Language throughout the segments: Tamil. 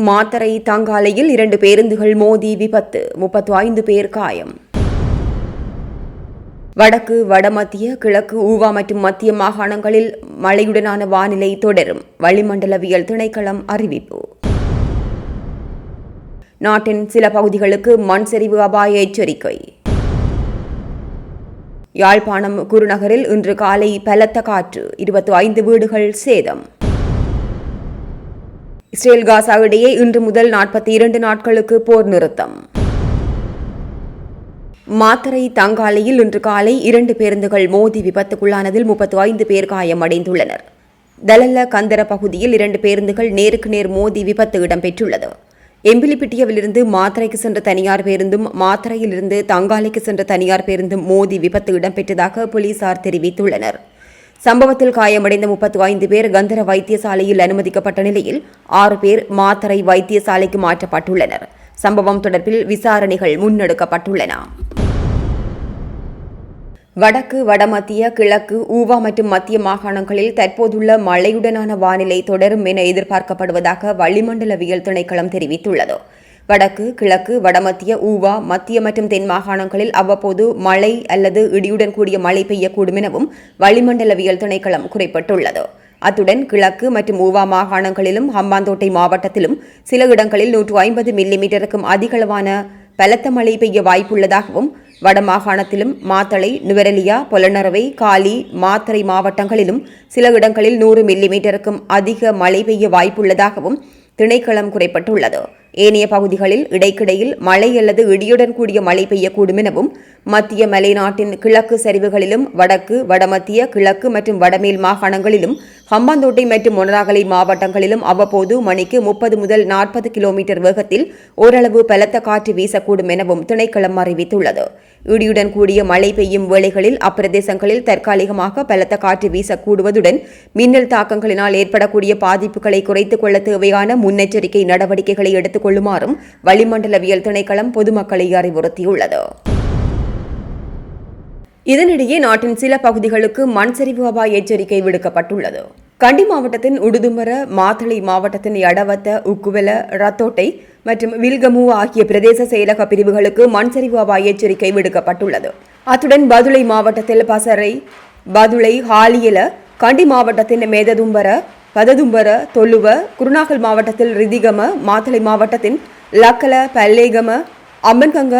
மாத்தரை தங்காலையில் இரண்டு பேருந்துகள் மோதி விபத்து. முப்பத்து ஐந்து பேர் காயம். வடக்கு வடமத்திய கிழக்கு ஊவா மற்றும் மத்திய மாகாணங்களில் மழையுடனான வானிலை தொடரும். வளிமண்டலவியல் திணைக்களம் அறிவிப்பு. நாட்டின் சில பகுதிகளுக்கு மண் சரிவு அபாய எச்சரிக்கை. யாழ்ப்பாணம் குருநகரில் இன்று காலை பலத்த காற்று இருபத்தி ஐந்து வீடுகள் சேதம். இஸ்ரேல் காசா இடையே இன்று முதல் நாற்பத்தி இரண்டு நாட்களுக்கு போர் நிறுத்தம். மாத்தரை தங்காலையில் இன்று காலை இரண்டு பேருந்துகள் மோதி விபத்துக்குள்ளானதில் முப்பத்து ஐந்து பேர் காயமடைந்துள்ளனர். தலல்ல கந்தர பகுதியில் இரண்டு பேருந்துகள் நேருக்கு நேர் மோதி விபத்து இடம்பெற்றுள்ளது. எம்பிலிப்பிட்டியவிலிருந்து மாத்தரைக்கு சென்ற தனியார் பேருந்தும் மாத்தரையிலிருந்து தங்காலைக்கு சென்ற தனியார் பேருந்தும் மோதி விபத்து இடம்பெற்றதாக போலீசார் தெரிவித்துள்ளனர். சம்பவத்தில் காயமடைந்த முப்பத்து ஐந்து பேர் கந்தர வைத்தியசாலையில் அனுமதிக்கப்பட்ட நிலையில் ஆறு பேர் மாத்தரை வைத்தியசாலைக்கு மாற்றப்பட்டுள்ளனர். சம்பவம் தொடர்பில் விசாரணைகள் முன்னெடுக்கப்பட்டுள்ளன. வடக்கு வடமத்திய கிழக்கு ஊவா மற்றும் மத்திய மாகாணங்களில் தற்போதுள்ள மழையுடனான வானிலை தொடரும் என எதிர்பார்க்கப்படுவதாக வளிமண்டலவியல் திணைக்களம் தெரிவித்துள்ளது. வடக்கு கிழக்கு வடமத்திய ஊவா மத்திய மற்றும் தென் மாகாணங்களில் அவ்வப்போது மழை அல்லது இடியுடன் கூடிய மழை பெய்யக்கூடும் எனவும் வளிமண்டலவியல் திணைக்களம் குறிப்பிட்டுள்ளது. அத்துடன் கிழக்கு மற்றும் ஊவா மாகாணங்களிலும் ஹம்பாந்தோட்டை மாவட்டத்திலும் சில இடங்களில் நூற்று ஐம்பது மில்லிமீட்டருக்கும் அதிகளவான பலத்த மழை பெய்ய வாய்ப்புள்ளதாகவும் வடமாகாணத்திலும் மாத்தளை நுவரெலியா பொலனரவை காலி மாத்தறை மாவட்டங்களிலும் சில இடங்களில் நூறு மில்லிமீட்டருக்கும் அதிக மழை பெய்ய வாய்ப்புள்ளதாகவும் திணைக்களம் குறைப்பட்டுள்ளது. ஏனைய பகுதிகளில் இடைக்கிடையில் மழை அல்லது இடியுடன் கூடிய மழை பெய்யக்கூடும் எனவும் மத்திய மலைநாட்டின் கிழக்கு சரிவுகளிலும் வடக்கு வடமத்திய கிழக்கு மற்றும் வடமேல் மாகாணங்களிலும் ஹம்பாந்தோட்டை மற்றும் மொனராகலை மாவட்டங்களிலும் அவ்வப்போது மணிக்கு முப்பது முதல் நாற்பது கிலோமீட்டர் வேகத்தில் ஓரளவு பலத்த காற்று வீசக்கூடும் எனவும் திணைக்களம் அறிவித்துள்ளது. இடியுடன் கூடிய மழை பெய்யும் வேளைகளில் அப்பிரதேசங்களில் தற்காலிகமாக பலத்த காற்று வீசக்கூடுவதுடன் மின்னல் தாக்கங்களினால் ஏற்படக்கூடிய பாதிப்புகளை குறைத்துக் கொள்ள தேவையான முன்னெச்சரிக்கை நடவடிக்கைகளை எடுத்துக் கொள்ளுமாறும் வளிமண்டலவியல் திணைக்களம் பொதுமக்களை அறிவுறுத்தியுள்ளது. இதனிடையே நாட்டின் சில பகுதிகளுக்கு மண் சரிவு அபாய எச்சரிக்கை விடுக்கப்பட்டுள்ளது. கண்டி மாவட்டத்தின் உடுதுமர மாத்தளை மாவட்டத்தின் எடவத்த உக்குவெல ரத்தோட்டை மற்றும் வில்கமு ஆகிய பிரதேச செயலக பிரிவுகளுக்கு மண் சரிவு அபாய எச்சரிக்கை விடுக்கப்பட்டுள்ளது. அத்துடன் பதுளை மாவட்டத்தில் பசறை பதுளை ஹாலியல கண்டி மாவட்டத்தின் மேததும்பர பததும்பர தொல்லுவ குருநாகல் மாவட்டத்தில் ரிதிகம மாத்தளை மாவட்டத்தின் லக்கல பல்லேகம அம்மன்கங்க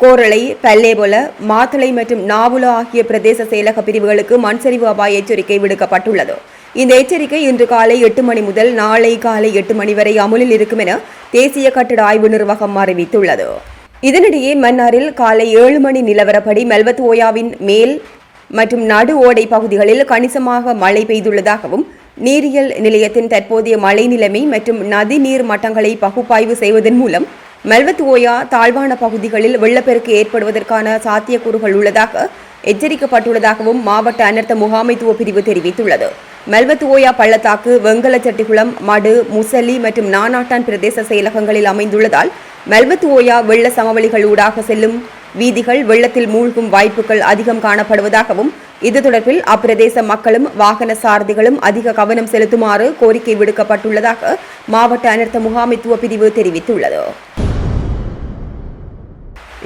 கோரளை பல்லேபொல மாத்தளை மற்றும் நாவுல ஆகிய பிரதேச செயலக பிரிவுகளுக்கு மண்சரிவு அபாய எச்சரிக்கை விடுக்கப்பட்டுள்ளது. இந்த எச்சரிக்கை இன்று காலை எட்டு மணி முதல் நாளை காலை எட்டு மணி வரை அமுலில் இருக்கும் என தேசிய கட்டட ஆய்வு நிர்வாகம் அறிவித்துள்ளது. இதனிடையே மன்னாரில் காலை ஏழு மணி நிலவரப்படி மெல்வத் ஓயாவின் மேல் மற்றும் நடு ஓடை பகுதிகளில் கணிசமாக மழை பெய்துள்ளதாகவும் நீரியல் நிலையத்தின் தற்போதைய மழை நிலைமை மற்றும் நதி நீர் மட்டங்களை பகுப்பாய்வு செய்வதன் மூலம் மெல்வத் ஓயா தாழ்வான பகுதிகளில் வெள்ளப்பெருக்கு ஏற்படுவதற்கான சாத்தியக்கூறுகள் உள்ளதாக எச்சரிக்கப்பட்டுள்ளதாகவும் மாவட்ட அனர்த்த முகாமைத்துவ பிரிவு தெரிவித்துள்ளது. மெல்வத்துவோயா ஓயா பள்ளத்தாக்கு வெங்கலச்சட்டிகுளம் மடு முசலி மற்றும் நானாட்டான் பிரதேச செயலகங்களில் அமைந்துள்ளதால் மெல்வத்துவோயா ஓயா வெள்ள சமவெளிகள் ஊடாக செல்லும் வீதிகள் வெள்ளத்தில் மூழ்கும் வாய்ப்புகள் அதிகம் காணப்படுவதாகவும் இது தொடர்பில் அப்பிரதேச மக்களும் வாகன சாரதிகளும் அதிக கவனம் செலுத்துமாறு கோரிக்கை விடுக்கப்பட்டுள்ளதாக மாவட்ட அனர்த்த முகாமைத்துவ பிரிவு தெரிவித்துள்ளது.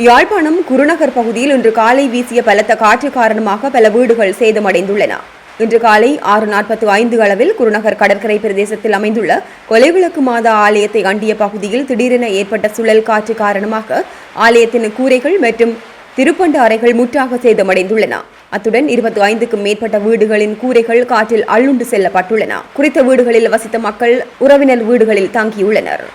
யாழ்ப்பாணம் குருநகர் பகுதியில் இன்று காலை வீசிய பலத்த காற்று காரணமாக பல வீடுகள் சேதமடைந்துள்ளன. இன்று காலை ஆறு நாற்பத்தி ஐந்து அளவில் குருநகர் கடற்கரை பிரதேசத்தில் அமைந்துள்ள கொலைவிளக்கு மாதா ஆலயத்தை அண்டிய பகுதியில் திடீரென ஏற்பட்ட சுழல் காற்று காரணமாக ஆலயத்தின் கூரைகள் மற்றும் திருப்பண்டு அறைகள் முற்றாக சேதமடைந்துள்ளன. அத்துடன் இருபத்தி ஐந்துக்கும் மேற்பட்ட வீடுகளின் கூரைகள் காற்றில் அள்ளுண்டு செல்லப்பட்டுள்ளன. குறித்த வீடுகளில் வசித்த மக்கள் உறவினர் வீடுகளில் தங்கியுள்ளனர்.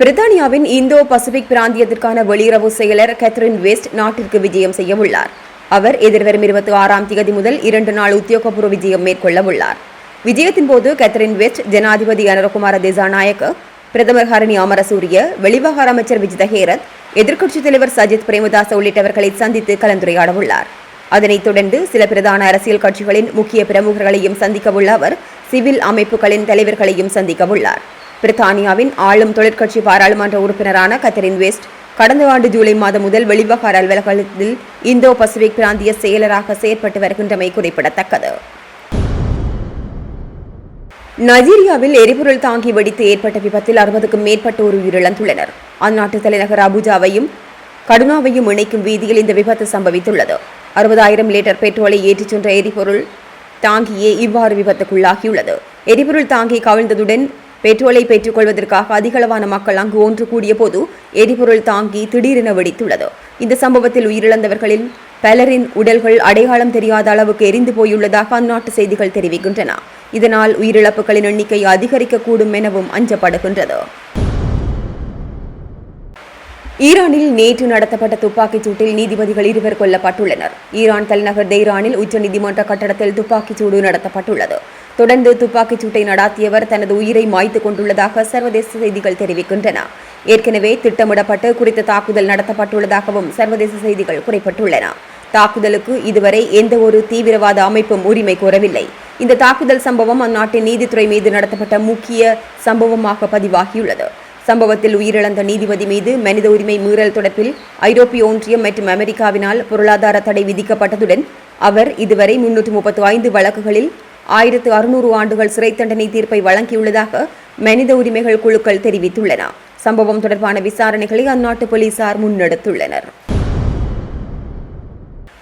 பிரித்தானியாவின் இந்தோ பசிபிக் பிராந்தியத்திற்கான வெளியுறவு செயலர் கேத்ரின் வெஸ்ட் நாட்டிற்கு விஜயம் செய்ய உள்ளார். அவர் எதிர்வரும் இருபத்தி ஆறாம் தேதி முதல் இரண்டு நாள் உத்தியோகபூர்வ விஜயம் மேற்கொள்ள உள்ளார். விஜயத்தின் போது கேத்ரின் வெஸ்ட் ஜனாதிபதி அனுரகுமார திசாநாயக்க பிரதமர் ஹரணி அமரசூரிய வெளிவகார அமைச்சர் விஜித ஹேரத் எதிர்க்கட்சித் தலைவர் சஜித் பிரேமதாச உள்ளிட்டவர்களை சந்தித்து கலந்துரையாட உள்ளார். அதனைத் தொடர்ந்து சில பிரதான அரசியல் கட்சிகளின் முக்கிய பிரமுகர்களையும் சந்திக்க உள்ள அவர் சிவில் அமைப்புகளின் தலைவர்களையும் சந்திக்க உள்ளார். பிரித்தானியாவின் ஆளும் தொழிற்கட்சி பாராளுமன்ற உறுப்பினரான கத்தரின் வெஸ்ட் கடந்த ஆண்டு ஜூலை மாதம் முதல் வெளிவகார அலுவலகத்தில் இந்தோ பசிபிக் பிராந்திய செயலராக செயற்பட்டு வருகின்றமை குறிப்பிடத்தக்கது. நைஜீரியாவில் எரிபொருள் தாங்கி வெடித்து ஏற்பட்ட விபத்தில் அறுபதுக்கும் மேற்பட்டோர் உயிரிழந்துள்ளனர். அந்நாட்டு தலைநகர் அபுஜாவையும் கடுனாவையும் இணைக்கும் வீதியில் இந்த விபத்து சம்பவித்துள்ளது. அறுபதாயிரம் லிட்டர் பெட்ரோலை ஏற்றிச் சென்ற எரிபொருள் தாங்கியே இவ்வாறு விபத்துக்குள்ளாகியுள்ளது. எரிபொருள் தாங்கி கவிழ்ந்ததுடன் பெட்ரோலை பெற்றுக்கொள்வதற்காக அதிகளவான மக்கள் அங்கு ஒன்று கூடிய போது எரிபொருள் தாங்கி திடீரென வெடித்துள்ளது. இந்த சம்பவத்தில் உயிரிழந்தவர்களில் பலரின் உடல்கள் அடையாளம் தெரியாத அளவுக்கு எரிந்து போயுள்ளதாக அந்நாட்டு செய்திகள் தெரிவிக்கின்றன. இதனால் உயிரிழப்புகளின் எண்ணிக்கை அதிகரிக்கக்கூடும் எனவும் அஞ்சப்படுகின்றது. ஈரானில் நேற்று நடத்தப்பட்ட துப்பாக்கிச் சூட்டில் நீதிபதிகள் இருவர் கொல்லப்பட்டுள்ளனர். ஈரான் தலைநகர் தெய்ரானில் உச்சநீதிமன்ற கட்டடத்தில் துப்பாக்கிச் சூடு நடத்தப்பட்டுள்ளது. தொடர்ந்து துப்பாக்கிச் சூட்டை நடாத்தியவர் தனது உயிரை மாய்த்து கொண்டுள்ளதாக சர்வதேச செய்திகள் தெரிவிக்கின்றன. ஏற்கனவே திட்டமிடப்பட்டு குறித்த தாக்குதல் நடத்தப்பட்டுள்ளதாகவும் சர்வதேச செய்திகள் குறிப்பிட்டுள்ளன. தாக்குதலுக்கு இதுவரை எந்த ஒரு தீவிரவாத அமைப்பும் உரிமை கோரவில்லை. இந்த தாக்குதல் சம்பவம் அந்நாட்டின் நீதித்துறை மீது நடத்தப்பட்ட முக்கிய சம்பவமாக பதிவாகியுள்ளது. சம்பவத்தில் உயிரிழந்த நீதிபதி மீது மனித உரிமை மீறல் தொடர்பில் ஐரோப்பிய ஒன்றியம் மற்றும் அமெரிக்காவினால் பொருளாதார தடை விதிக்கப்பட்டதுடன் அவர் இதுவரை முன்னூற்று முப்பத்து ஐந்து வழக்குகளில் ஆயிரத்து அறுநூறு ஆண்டுகள் சிறை தண்டனை தீர்ப்பை வழங்கியுள்ளதாக மனித உரிமைகள் குழுக்கள் தெரிவித்துள்ளன. சம்பவம் தொடர்பான விசாரணைகளை அந்நாட்டு போலீசார் முன்னெடுத்துள்ளனர்.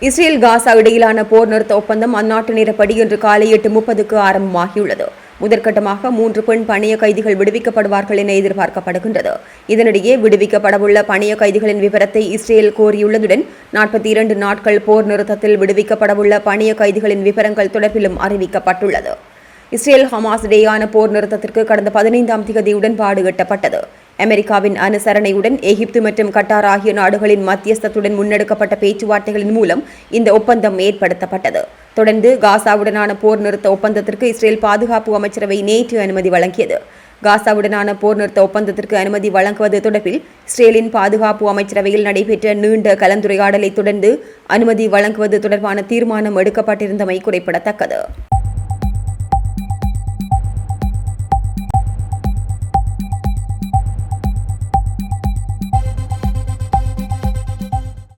இஸ்ரேல் காசா இடையிலான போர் நிறுத்த ஒப்பந்தம் அந்நாட்டு நேரப்படி இன்று காலை எட்டு முப்பதுக்கு ஆரம்பமாகியுள்ளது. முதற்கட்டமாக மூன்று பெண் பணிய கைதிகள் விடுவிக்கப்படுவார்கள் என எதிர்பார்க்கப்படுகின்றது. இதனிடையே விடுவிக்கப்படவுள்ள பணிய கைதிகளின் விவரத்தை இஸ்ரேல் கோரியுள்ளதுடன் நாற்பத்தி இரண்டு நாட்கள் போர் நிறுத்தத்தில் விடுவிக்கப்படவுள்ள பணிய கைதிகளின் விவரங்கள் தொடர்பிலும் அறிவிக்கப்பட்டுள்ளது. இஸ்ரேல் ஹமாஸ் இடையான போர் நிறுத்தத்திற்கு கடந்த பதினைந்தாம் திகதி உடன்பாடு எட்டப்பட்டது. அமெரிக்காவின் அனுசரணையுடன் எகிப்து மற்றும் கட்டார் ஆகிய நாடுகளின் மத்தியஸ்தத்துடன் முன்னெடுக்கப்பட்ட பேச்சுவார்த்தைகளின் மூலம் இந்த ஒப்பந்தம் ஏற்படுத்தப்பட்டது. தொடர்ந்து காசாவுடனான போர் நிறுத்த ஒப்பந்தத்திற்கு இஸ்ரேல் பாதுகாப்பு அமைச்சரவை நேற்று அனுமதி வழங்கியது. காசாவுடனான போர் நிறுத்த ஒப்பந்தத்திற்கு அனுமதி வழங்குவது தொடர்பில் இஸ்ரேலின் பாதுகாப்பு அமைச்சரவையில் நடைபெற்ற நீண்ட கலந்துரையாடலை தொடர்ந்து அனுமதி வழங்குவது தொடர்பான தீர்மானம் எடுக்கப்பட்டிருந்தமை குறிப்பிடத்தக்கது.